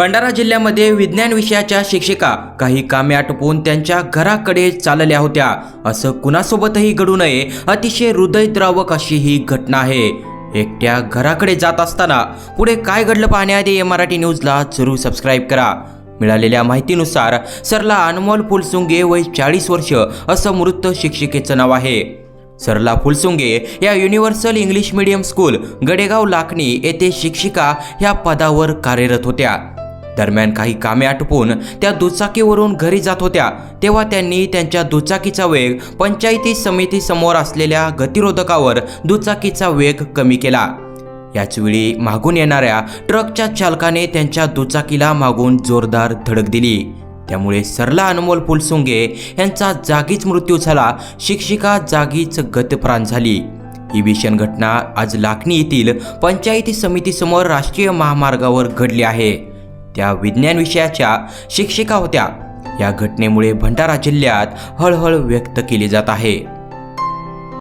भंडारा जिल्ह्यामध्ये विज्ञान विषयाच्या शिक्षिका काही कामे आटपून त्यांच्या घराकडे चालल्या होत्या. असं कुणासोबतही घडू नये अतिशय हृदयद्रावक अशी ही घटना आहे. एकट्या घराकडे जात असताना पुढे काय घडलं पाहण्याआधी या मराठी न्यूजला जरूर सबस्क्राईब करा. मिळालेल्या माहितीनुसार सरला अनमोल फुलसुंगे वय चाळीस वर्ष असं मृत शिक्षिकेचं नाव आहे. सरला फुलसुंगे या universal English medium school Gadegaon Lakhani येथे शिक्षिका ह्या पदावर कार्यरत होत्या. दरम्यान काही कामे आटपून त्या दुचाकीवरून घरी जात होत्या. तेव्हा त्यांनी त्यांच्या दुचाकीचा वेग पंचायती समितीसमोर असलेल्या गतिरोधकावर दुचाकीचा वेग कमी केला. याचवेळी मागून येणाऱ्या ट्रकच्या चालकाने त्यांच्या दुचाकीला मागून जोरदार धडक दिली. त्यामुळे सरला अनमोल फुलसुंगे यांचा जागीच मृत्यू झाला. शिक्षिका जागीच गतप्राण झाली. ही भीषण घटना आज लाखणी येथील पंचायती समितीसमोर राष्ट्रीय महामार्गावर घडली आहे. त्या विज्ञान विषयाच्या शिक्षिका होत्या. या घटनेमुळे भंडारा जिल्ह्यात हळहळ व्यक्त केली जात आहे.